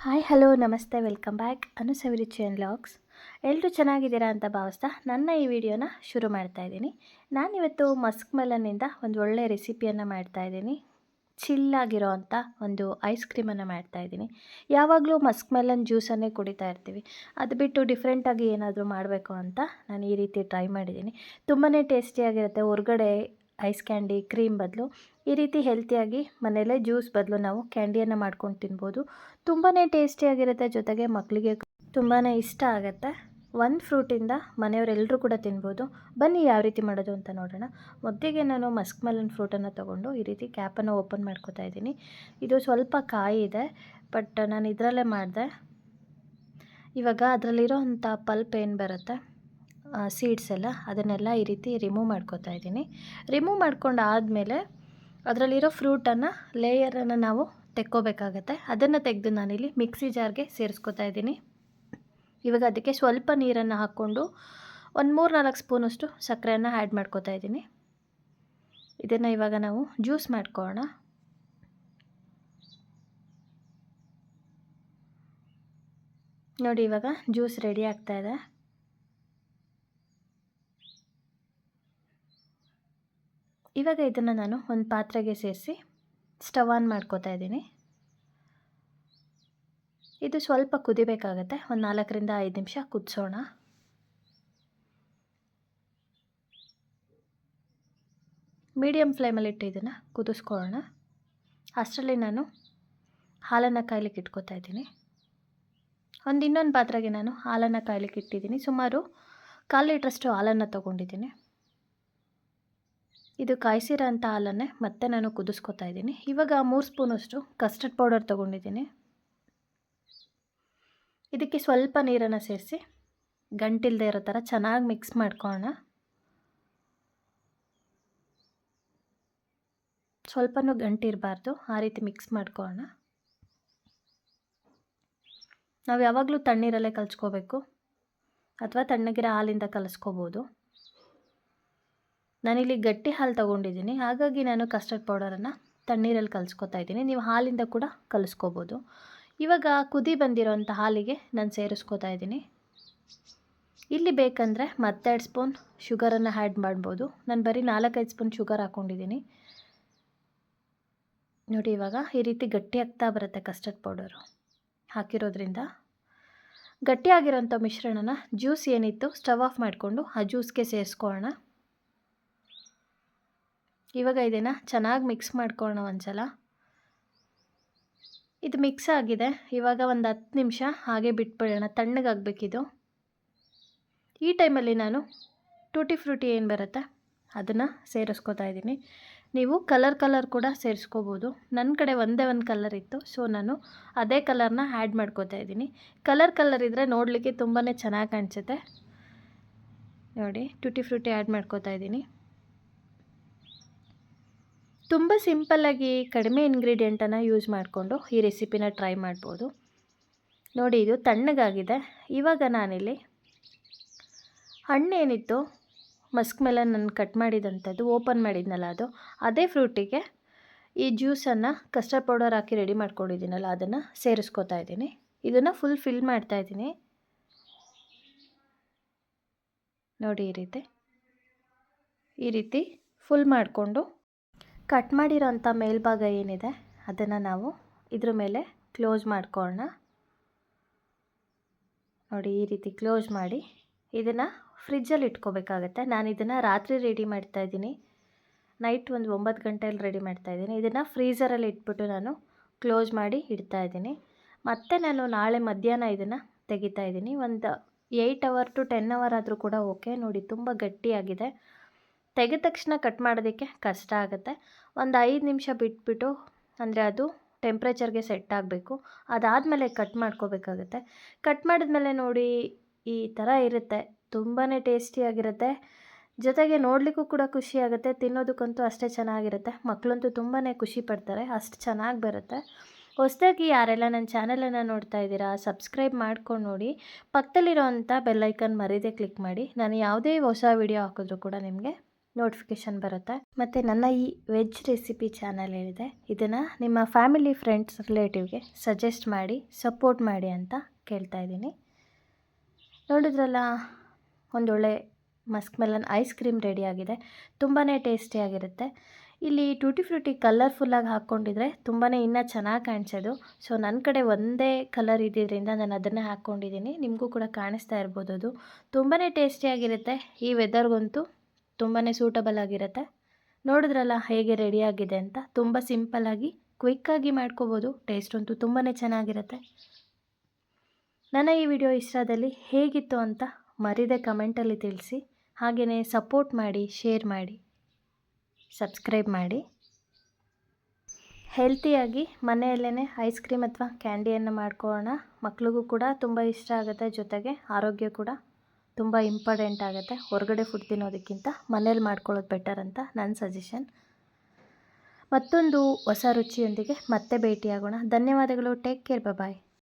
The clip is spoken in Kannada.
Hi hello namaste welcome back ಅನುಸವಿರಿ ಚೇನ್ ಲಾಗ್ಸ್ ಎಲ್ಲರೂ ಚೆನ್ನಾಗಿದ್ದೀರಾ ಅಂತ ಭಾವಿಸ್ತಾ ನನ್ನ ಈ ವಿಡಿಯೋನ ಶುರು ಮಾಡ್ತಾ ಇದ್ದೀನಿ. ನಾನಿವತ್ತು ಮಸ್ಕ್ ಮೆಲನ್ನಿಂದ ಒಂದು ಒಳ್ಳೆಯ ರೆಸಿಪಿಯನ್ನು ಮಾಡ್ತಾ ಇದ್ದೀನಿ. ಚಿಲ್ಲಾಗಿರೋ ಅಂಥ ಒಂದು ಐಸ್ ಕ್ರೀಮನ್ನು ಮಾಡ್ತಾ ಇದ್ದೀನಿ. ಯಾವಾಗಲೂ ಮಸ್ಕ್ ಮೆಲನ್ ಜ್ಯೂಸನ್ನೇ ಕುಡಿತಾ ಇರ್ತೀವಿ. ಅದು ಬಿಟ್ಟು ಡಿಫ್ರೆಂಟಾಗಿ ಏನಾದರೂ ಮಾಡಬೇಕು ಅಂತ ನಾನು ಈ ರೀತಿ ಟ್ರೈ ಮಾಡಿದ್ದೀನಿ. ತುಂಬಾ ಟೇಸ್ಟಿಯಾಗಿರುತ್ತೆ ಹೊರಗಡೆ ಐಸ್ ಕ್ಯಾಂಡಿ, ಕ್ರೀಮ್ ಬದಲು, ಈ ರೀತಿ ಹೆಲ್ತಿಯಾಗಿ ಮನೆಯಲ್ಲೇ ಜ್ಯೂಸ್ ಬದಲು ನಾವು ಕ್ಯಾಂಡಿಯನ್ನು ಮಾಡ್ಕೊಂಡು ತಿನ್ಬೋದು. ತುಂಬಾ ಟೇಸ್ಟಿಯಾಗಿರುತ್ತೆ ಜೊತೆಗೆ ಮಕ್ಕಳಿಗೆ ತುಂಬಾ ಇಷ್ಟ ಆಗುತ್ತೆ. ಒಂದು ಫ್ರೂಟಿಂದ ಮನೆಯವರೆಲ್ಲರೂ ಕೂಡ ತಿನ್ಬೋದು. ಬನ್ನಿ ಯಾವ ರೀತಿ ಮಾಡೋದು ಅಂತ ನೋಡೋಣ. ಮೊದಲಿಗೆ ನಾನು ಮಸ್ಕ್ ಮೆಲನ್ ಫ್ರೂಟನ್ನು ತೊಗೊಂಡು ಈ ರೀತಿ ಕ್ಯಾಪನ್ನು ಓಪನ್ ಮಾಡ್ಕೋತಾ ಇದ್ದೀನಿ. ಇದು ಸ್ವಲ್ಪ ಕಾಯಿ ಇದೆ ಬಟ್ ನಾನು ಇದರಲ್ಲೇ ಮಾಡಿದೆ. ಇವಾಗ ಅದರಲ್ಲಿರೋ ಅಂಥ ಪಲ್ಪ್ ಏನು ಬರುತ್ತೆ? ಸೀಡ್ಸ್ ಎಲ್ಲ ಅದನ್ನೆಲ್ಲ ಈ ರೀತಿ ರಿಮೂವ್ ಮಾಡ್ಕೋತಾ ಇದ್ದೀನಿ. ರಿಮೂವ್ ಮಾಡ್ಕೊಂಡು ಆದಮೇಲೆ ಅದರಲ್ಲಿರೋ ಫ್ರೂಟನ್ನು ಲೇಯರನ್ನು ನಾವು ತೆಕ್ಕೋಬೇಕಾಗತ್ತೆ. ಅದನ್ನು ತೆಗೆದು ನಾನಿಲ್ಲಿ ಮಿಕ್ಸಿ ಜಾರ್ಗೆ ಸೇರಿಸ್ಕೊತಾ ಇದ್ದೀನಿ. ಇವಾಗ ಅದಕ್ಕೆ ಸ್ವಲ್ಪ ನೀರನ್ನು ಹಾಕ್ಕೊಂಡು ಒಂದು ಮೂರು ನಾಲ್ಕು ಸ್ಪೂನಷ್ಟು ಸಕ್ಕರೆಯನ್ನು ಆ್ಯಡ್ ಮಾಡ್ಕೋತಾ ಇದ್ದೀನಿ. ಇದನ್ನು ಇವಾಗ ನಾವು ಜ್ಯೂಸ್ ಮಾಡ್ಕೊಳ್ಳೋಣ. ನೋಡಿ ಇವಾಗ ಜ್ಯೂಸ್ ರೆಡಿ ಆಗ್ತಾ ಇವಾಗ ಇದನ್ನು ನಾನು ಒಂದು ಪಾತ್ರೆಗೆ ಸೇರಿಸಿ ಸ್ಟವ್ ಆನ್ ಮಾಡ್ಕೋತಾ ಇದ್ದೀನಿ. ಇದು ಸ್ವಲ್ಪ ಕುದಿಬೇಕಾಗತ್ತೆ. ಒಂದು ನಾಲ್ಕರಿಂದ ಐದು ನಿಮಿಷ ಕುದಿಸೋಣ. ಮೀಡಿಯಮ್ ಫ್ಲೇಮಲ್ಲಿಟ್ಟು ಇದನ್ನು ಕುದಿಸ್ಕೊಳ್ಳೋಣ. ಅಷ್ಟರಲ್ಲಿ ನಾನು ಹಾಲನ್ನು ಕಾಯ್ಲಿಕ್ಕೆ ಇಟ್ಕೋತಾ ಇದ್ದೀನಿ. ಒಂದು ಇನ್ನೊಂದು ಪಾತ್ರೆಗೆ ನಾನು ಹಾಲನ್ನು ಕಾಯ್ಲಿಕ್ಕೆ ಇಟ್ಟಿದ್ದೀನಿ. ಸುಮಾರು ಕಾಲು ಲೀಟ್ರಷ್ಟು ಹಾಲನ್ನು ತೊಗೊಂಡಿದ್ದೀನಿ. ಇದು ಕಾಯಿಸಿರೋ ಅಂಥ ಹಾಲನ್ನೇ ಮತ್ತೆ ನಾನು ಕುದಿಸ್ಕೊತಾ ಇದ್ದೀನಿ. ಇವಾಗ ಮೂರು ಸ್ಪೂನಷ್ಟು ಕಸ್ಟರ್ಡ್ ಪೌಡರ್ ತೊಗೊಂಡಿದ್ದೀನಿ. ಇದಕ್ಕೆ ಸ್ವಲ್ಪ ನೀರನ್ನು ಸೇರಿಸಿ ಗಂಟಿಲ್ಲದೆ ಇರೋ ಥರ ಚೆನ್ನಾಗಿ ಮಿಕ್ಸ್ ಮಾಡ್ಕೊಳ್ಳೋಣ. ಸ್ವಲ್ಪನೂ ಗಂಟಿರಬಾರ್ದು, ಆ ರೀತಿ ಮಿಕ್ಸ್ ಮಾಡ್ಕೊಳ್ಳೋಣ. ನಾವು ಯಾವಾಗಲೂ ತಣ್ಣೀರಲ್ಲೇ ಕಲಿಸ್ಕೋಬೇಕು, ಅಥವಾ ತಣ್ಣಗಿರೋ ಹಾಲಿಂದ ಕಲಿಸ್ಕೋಬೋದು. ನಾನಿಲ್ಲಿ ಗಟ್ಟಿ ಹಾಲು ತೊಗೊಂಡಿದ್ದೀನಿ. ಹಾಗಾಗಿ ನಾನು ಕಸ್ಟರ್ಡ್ ಪೌಡರನ್ನು ತಣ್ಣೀರಲ್ಲಿ ಕಲಿಸ್ಕೊತಾ ಇದ್ದೀನಿ. ನೀವು ಹಾಲಿಂದ ಕೂಡ ಕಲಿಸ್ಕೋಬೋದು. ಇವಾಗ ಕುದಿ ಬಂದಿರೋಂಥ ಹಾಲಿಗೆ ನಾನು ಸೇರಿಸ್ಕೋತಾ ಇದ್ದೀನಿ. ಇಲ್ಲಿ ಬೇಕಂದರೆ ಮತ್ತೆರಡು ಸ್ಪೂನ್ ಶುಗರನ್ನು ಆ್ಯಡ್ ಮಾಡ್ಬೋದು. ನಾನು ಬರೀ ನಾಲ್ಕೈದು ಸ್ಪೂನ್ ಶುಗರ್ ಹಾಕ್ಕೊಂಡಿದ್ದೀನಿ ನೋಡಿ ಇವಾಗ ಈ ರೀತಿ ಗಟ್ಟಿ ಆಗ್ತಾ ಬರುತ್ತೆ ಕಸ್ಟರ್ಡ್ ಪೌಡರು ಹಾಕಿರೋದ್ರಿಂದ ಗಟ್ಟಿಯಾಗಿರೋಂಥ ಮಿಶ್ರಣನ ಜ್ಯೂಸ್ ಏನಿತ್ತು ಸ್ಟವ್ ಆಫ್ ಮಾಡಿಕೊಂಡು ಆ ಜ್ಯೂಸ್ಗೆ ಸೇರಿಸ್ಕೊಳ್ಳೋಣ ಇವಾಗ ಇದನ್ನು ಚೆನ್ನಾಗಿ ಮಿಕ್ಸ್ ಮಾಡ್ಕೊಳ್ಳೋಣ ಒಂದು ಸಲ ಇದು ಮಿಕ್ಸ್ ಆಗಿದೆ. ಇವಾಗ ಒಂದು ಹತ್ತು ನಿಮಿಷ ಹಾಗೆ ಬಿಟ್ಬಿಡೋಣ. ತಣ್ಣಗಾಗಬೇಕಿದು. ಈ ಟೈಮಲ್ಲಿ ನಾನು ಟೂಟಿ ಫ್ರೂಟಿ ಏನು ಬರುತ್ತೆ? ಅದನ್ನು ಸೇರಿಸ್ಕೋತಾ ಇದ್ದೀನಿ. ನೀವು ಕಲರ್ ಕಲರ್ ಕೂಡ ಸೇರಿಸ್ಕೋಬೋದು. ನನ್ನ ಕಡೆ ಒಂದೇ ಒಂದು ಕಲರ್ ಇತ್ತು ಸೊ ನಾನು ಅದೇ ಕಲರ್ನ ಆ್ಯಡ್ ಮಾಡ್ಕೋತಾ ಇದ್ದೀನಿ. ಕಲರ್ ಕಲರ್ ಇದ್ದರೆ ನೋಡಲಿಕ್ಕೆ ತುಂಬಾ ಚೆನ್ನಾಗಿ ಕಾಣಿಸುತ್ತೆ. ನೋಡಿ ಟೂಟಿ ಫ್ರೂಟಿ ಆ್ಯಡ್ ಮಾಡ್ಕೋತಾ ಇದ್ದೀನಿ. ತುಂಬ ಸಿಂಪಲ್ಲಾಗಿ ಕಡಿಮೆ ಇಂಗ್ರೀಡಿಯೆಂಟನ್ನು ಯೂಸ್ ಮಾಡಿಕೊಂಡು ಈ ರೆಸಿಪಿನ ಟ್ರೈ ಮಾಡ್ಬೋದು. ನೋಡಿ, ಇದು ತಣ್ಣಗಾಗಿದೆ. ಇವಾಗ ನಾನಿಲ್ಲಿ ಹಣ್ಣೇನಿತ್ತು, ಮಸ್ಕ್ ಮೇಲೆ ನಾನು ಕಟ್ ಮಾಡಿದಂಥದ್ದು, ಓಪನ್ ಮಾಡಿದ್ನಲ್ಲ ಅದು, ಅದೇ ಫ್ರೂಟಿಗೆ ಈ ಜ್ಯೂಸನ್ನು ಕಸ್ಟರ್ಡ್ ಪೌಡರ್ ಹಾಕಿ ರೆಡಿ ಮಾಡ್ಕೊಂಡಿದ್ದೀನಲ್ಲ, ಅದನ್ನು ಸೇರಿಸ್ಕೋತಾ ಇದ್ದೀನಿ. ಇದನ್ನು ಫುಲ್ ಫಿಲ್ ಮಾಡ್ತಾ ಇದ್ದೀನಿ. ನೋಡಿ, ಈ ರೀತಿ. ಈ ರೀತಿ ಫುಲ್ ಮಾಡಿಕೊಂಡು ಕಟ್ ಮಾಡಿರೋಂಥ ಮೇಲ್ಭಾಗ ಏನಿದೆ, ಅದನ್ನು ನಾವು ಇದ್ರ ಮೇಲೆ ಕ್ಲೋಸ್ ಮಾಡ್ಕೊಳ್ಳೋಣ ನೋಡಿ, ಈ ರೀತಿ ಕ್ಲೋಸ್ ಮಾಡಿ ಇದನ್ನು ಫ್ರಿಜ್ಜಲ್ಲಿ ಇಟ್ಕೋಬೇಕಾಗತ್ತೆ. ನಾನು ಇದನ್ನು ರಾತ್ರಿ ರೆಡಿ ಮಾಡ್ತಾ ಇದ್ದೀನಿ. ನೈಟ್ ಒಂದು ಒಂಬತ್ತು ಗಂಟೆಯಲ್ಲಿ ರೆಡಿ ಮಾಡ್ತಾ ಇದ್ದೀನಿ. ಇದನ್ನು ಫ್ರೀಸರಲ್ಲಿ ಇಟ್ಬಿಟ್ಟು ನಾನು ಕ್ಲೋಸ್ ಮಾಡಿ ಇಡ್ತಾ ಇದ್ದೀನಿ. ಮತ್ತು ನಾನು ನಾಳೆ ಮಧ್ಯಾಹ್ನ ಇದನ್ನು ತೆಗಿತಾ ಇದ್ದೀನಿ. ಒಂದು eight hour to ten hour ಆದರೂ ಕೂಡ ಓಕೆ ನೋಡಿ, ತುಂಬ ಗಟ್ಟಿಯಾಗಿದೆ. ತೆಗೆದ ತಕ್ಷಣ ಕಟ್ ಮಾಡೋದಕ್ಕೆ ಕಷ್ಟ ಆಗುತ್ತೆ. ಒಂದು ಐದು ನಿಮಿಷ ಬಿಟ್ಬಿಟ್ಟು, ಅಂದರೆ ಅದು ಟೆಂಪ್ರೇಚರ್ಗೆ ಸೆಟ್ ಆಗಬೇಕು. ಅದಾದಮೇಲೆ ಕಟ್ ಮಾಡ್ಕೋಬೇಕಾಗುತ್ತೆ. ಕಟ್ ಮಾಡಿದ್ಮೇಲೆ ನೋಡಿ ಈ ಥರ ಇರುತ್ತೆ. ತುಂಬಾ ಟೇಸ್ಟಿಯಾಗಿರುತ್ತೆ ಜೊತೆಗೆ ನೋಡಲಿಕ್ಕೂ ಕೂಡ ಖುಷಿಯಾಗುತ್ತೆ ತಿನ್ನೋದಕ್ಕಂತೂ ಅಷ್ಟೇ ಚೆನ್ನಾಗಿರುತ್ತೆ. ಮಕ್ಕಳಂತೂ ತುಂಬಾ ಖುಷಿ ಪಡ್ತಾರೆ. ಅಷ್ಟು ಚೆನ್ನಾಗಿ ಬರುತ್ತೆ. ಹೊಸದಾಗಿ ಯಾರೆಲ್ಲ ನನ್ನ ಚಾನಲನ್ನು ನೋಡ್ತಾ ಇದ್ದೀರಾ ಸಬ್ಸ್ಕ್ರೈಬ್ ಮಾಡ್ಕೊಂಡು ನೋಡಿ. ಪಕ್ಕದಲ್ಲಿರೋ ಅಂಥ ಬೆಲ್ಲೈಕನ್ ಮರೀದೆ ಕ್ಲಿಕ್ ಮಾಡಿ. ನಾನು ಯಾವುದೇ ಹೊಸ ವಿಡಿಯೋ ಹಾಕಿದ್ರೂ ಕೂಡ ನಿಮಗೆ ನೋಟಿಫಿಕೇಷನ್ ಬರುತ್ತೆ. ಮತ್ತು ನನ್ನ ಈ ವೆಜ್ ರೆಸಿಪಿ ಚಾನಲ್ ಏನಿದೆ, ಇದನ್ನು ನಿಮ್ಮ ಫ್ಯಾಮಿಲಿ ಫ್ರೆಂಡ್ಸ್, ರಿಲೇಟಿವ್ಗೆ ಸಜೆಸ್ಟ್ ಮಾಡಿ, ಸಪೋರ್ಟ್ ಮಾಡಿ ಅಂತ ಕೇಳ್ತಾ ಇದ್ದೀನಿ. ನೋಡಿದ್ರಲ್ಲ, ಒಂದೊಳ್ಳೆ ಮಸ್ಕ್ ಮೆಲನ್ ಐಸ್ ಕ್ರೀಮ್ ರೆಡಿಯಾಗಿದೆ ತುಂಬಾ ಟೇಸ್ಟಿಯಾಗಿರುತ್ತೆ ಇಲ್ಲಿ ಟೂಟಿ ಫ್ರೂಟಿ ಕಲರ್ಫುಲ್ಲಾಗಿ ಹಾಕ್ಕೊಂಡಿದ್ರೆ ತುಂಬಾ ಇನ್ನೂ ಚೆನ್ನಾಗಿ ಕಾಣಿಸೋದು. ಸೊ ನನ್ನ ಕಡೆ ಒಂದೇ ಕಲರ್ ಇದ್ದಿದ್ದರಿಂದ ನಾನು ಅದನ್ನೇ ಹಾಕ್ಕೊಂಡಿದ್ದೀನಿ. ನಿಮಗೂ ಕೂಡ ಕಾಣಿಸ್ತಾ ಇರ್ಬೋದು ಅದು. ತುಂಬಾ ಟೇಸ್ಟಿಯಾಗಿರುತ್ತೆ ಈ ವೆದರ್ಗಂತೂ ತುಂಬಾ ಸೂಟಬಲ್ ಆಗಿರುತ್ತೆ. ನೋಡಿದ್ರಲ್ಲ ಹೇಗೆ ರೆಡಿಯಾಗಿದೆ ಅಂತ? ತುಂಬ ಸಿಂಪಲ್ಲಾಗಿ ಕ್ವಿಕ್ಕಾಗಿ ಮಾಡ್ಕೋಬೋದು. ಟೇಸ್ಟ್ ಅಂತೂ ತುಂಬಾ ಚೆನ್ನಾಗಿರುತ್ತೆ. ನನ್ನ ಈ ವಿಡಿಯೋ ಇಷ್ಟದಲ್ಲಿ ಹೇಗಿತ್ತು ಅಂತ ಮರಿದೆ ಕಮೆಂಟಲ್ಲಿ ತಿಳಿಸಿ. ಹಾಗೆಯೇ ಸಪೋರ್ಟ್ ಮಾಡಿ ಶೇರ್ ಮಾಡಿ ಸಬ್ಸ್ಕ್ರೈಬ್ ಮಾಡಿ. ಹೆಲ್ತಿಯಾಗಿ ಮನೆಯಲ್ಲೇ ಐಸ್ ಕ್ರೀಮ್ ಅಥವಾ ಕ್ಯಾಂಡಿಯನ್ನು ಮಾಡ್ಕೊಳ್ಳೋಣ. ಮಕ್ಳಿಗೂ ಕೂಡ ತುಂಬ ಇಷ್ಟ ಆಗುತ್ತೆ, ಜೊತೆಗೆ ಆರೋಗ್ಯ ಕೂಡ. ತುಂಬ ಇಂಪಾರ್ಟೆಂಟ್ ಆಗುತ್ತೆ. ಹೊರಗಡೆ ಫುಡ್ ತಿನ್ನೋದಕ್ಕಿಂತ ಮನೇಲಿ ಮಾಡ್ಕೊಳ್ಳೋದು ಬೆಟರ್ ಅಂತ ನನ್ನ ಸಜೆಷನ್ ಮತ್ತೊಂದು ಹೊಸ ರುಚಿಯೊಂದಿಗೆ ಮತ್ತೆ ಭೇಟಿಯಾಗೋಣ. ಧನ್ಯವಾದಗಳು. Take care bye